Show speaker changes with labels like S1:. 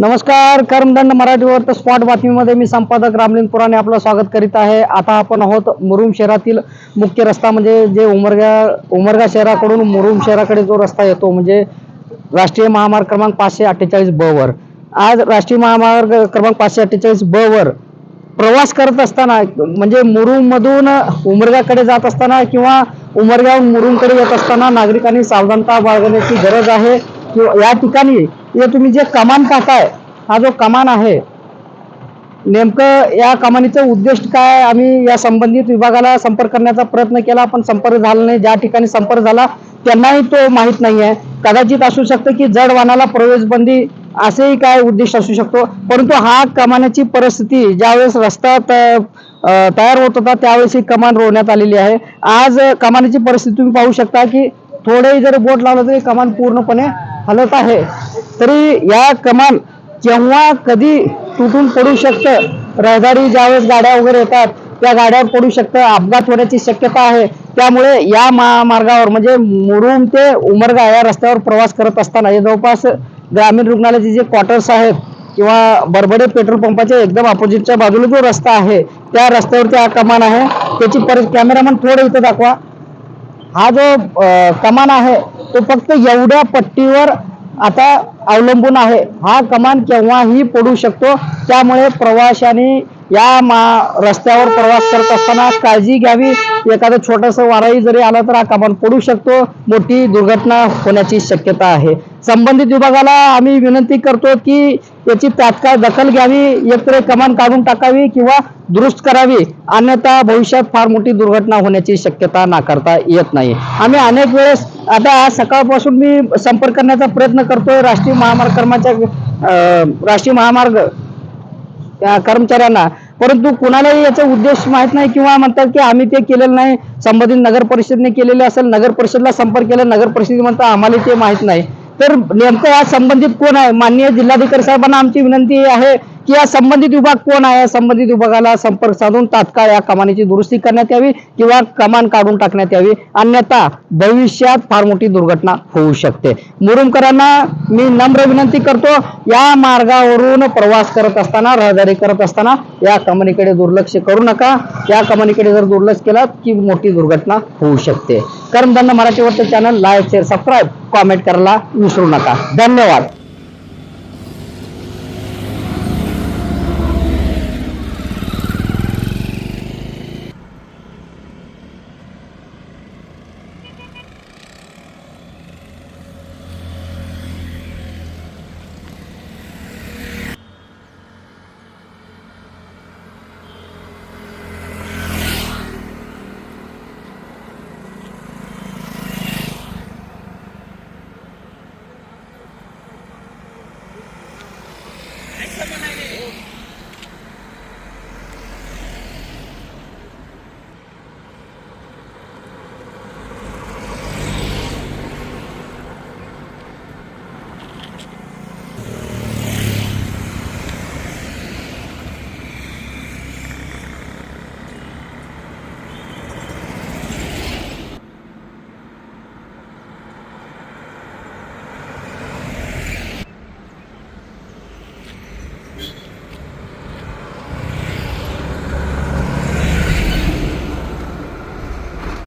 S1: नमस्कार कर्मदंड मराठीवर स्पॉट बातमीमध्ये मी संपादक रामलिंग पुराणे आपलं स्वागत करीत आहे. आता आपण आहोत मुरुम शहरातील मुख्य रस्ता म्हणजे जे उमरगा उमरगा शहराकडून मुरुम शहराकडे जो रस्ता येतो म्हणजे राष्ट्रीय महामार्ग क्रमांक पाचशे अठ्ठेचाळीस ब वर. आज राष्ट्रीय महामार्ग क्रमांक पाचशे अठ्ठेचाळीस ब वर प्रवास करत असताना म्हणजे मुरुम मधून उमरगाकडे जात असताना किंवा उमरग्याहून मुरुमकडे येत असताना नागरिकांनी सावधानता बाळगण्याची गरज आहे. या ठिकाणी हे तुम्ही जे कमान पाहताय हा जो कमान आहे नेमकं या कमानीचं उद्देश काय? आम्ही या संबंधित विभागाला संपर्क करण्याचा प्रयत्न केला पण संपर्क झाला नाही. ज्या ठिकाणी संपर्क झाला त्यांनाही तो माहीत नाही आहे कदाचित असू शकतं की जड वाहनाला प्रवेश बंदी असेही काय उद्देश असू शकतो. परंतु हा कमानाची परिस्थिती ज्यावेळेस रस्ता तयार होत होता त्यावेळेस ही कमान रोवण्यात आलेली आहे. आज अं, कमानीची परिस्थिती तुम्ही पाहू शकता की थोडेही जर बोट लावलं तरी कमान पूर्णपणे हलत आहे. तरी या कमान केव्हा कधी तुटून पडू शकतं? रहदारी ज्यावेळेस गाड्या वगैरे येतात त्या गाड्यावर पडू शकतं. अपघात होण्याची शक्यता आहे. त्यामुळे या महामार्गावर म्हणजे मुरुम ते उमरगा या रस्त्यावर प्रवास करत असताना हे जवळपास ग्रामीण रुग्णालयाचे जे क्वार्टर्स आहेत किंवा बरबडे पेट्रोल पंपाच्या एकदम अपोजिटच्या बाजूला जो रस्ता आहे त्या रस्त्यावरती हा कमान आहे. त्याची परत कॅमेरामन थोडं इथं दाखवा. हा जो कमान आहे तो फक्त एवढ्या पट्टीवर आता अवलंबून आहे. हा कमान केव्हाही पडू शकतो. त्यामुळे प्रवाशांनी या मा रस्त्यावर प्रवास करत असताना काळजी घ्यावी. एखादं छोटंसं वाराही जरी आलं तर हा कमान पडू शकतो. मोठी दुर्घटना होण्याची शक्यता आहे. संबंधित विभागाला आम्ही विनंती करतो की याची तात्काळ दखल घ्यावी एकतर कमान काढून टाकावी किंवा दुरुस्त करावी. अन्यथा भविष्यात फार मोठी दुर्घटना होण्याची शक्यता नाकारता येत नाही. आम्ही अनेक वेळेस आता आज सकाळपासून मी संपर्क करण्याचा प्रयत्न करतोय. राष्ट्रीय महामार्ग कर्माच्या राष्ट्रीय महामार्ग कर्मचाऱ्यांना. परंतु कुणालाही याचा उद्देश माहीत नाही किंवा म्हणतात की आम्ही ते केलेलं नाही. संबंधित नगर परिषदने केलेले असेल नगर परिषदला संपर्क केला नगर परिषद म्हणतात आम्हाला ते माहीत नाही. तर नेमकं या संबंधित कोण आहे? माननीय जिल्हाधिकारी साहेबांना आमची विनंती आहे की या संबंधित विभाग कोण आहे? या संबंधित विभागाला संपर्क साधून तात्काळ या कमानीची दुरुस्ती करण्यात यावी किंवा कमान काढून टाकण्यात यावी. अन्यथा भविष्यात फार मोठी दुर्घटना होऊ शकते. मुरुमकरांना मी नम्र विनंती करतो या मार्गावरून प्रवास करत असताना रहदारी करत असताना या कमानीकडे दुर्लक्ष करू नका. या कमानीकडे जर दुर्लक्ष केलं की मोठी दुर्घटना होऊ शकते. कर्मदंड मराठीवरचं channel like share subscribe. Comment करायला विसरू नका. धन्यवाद.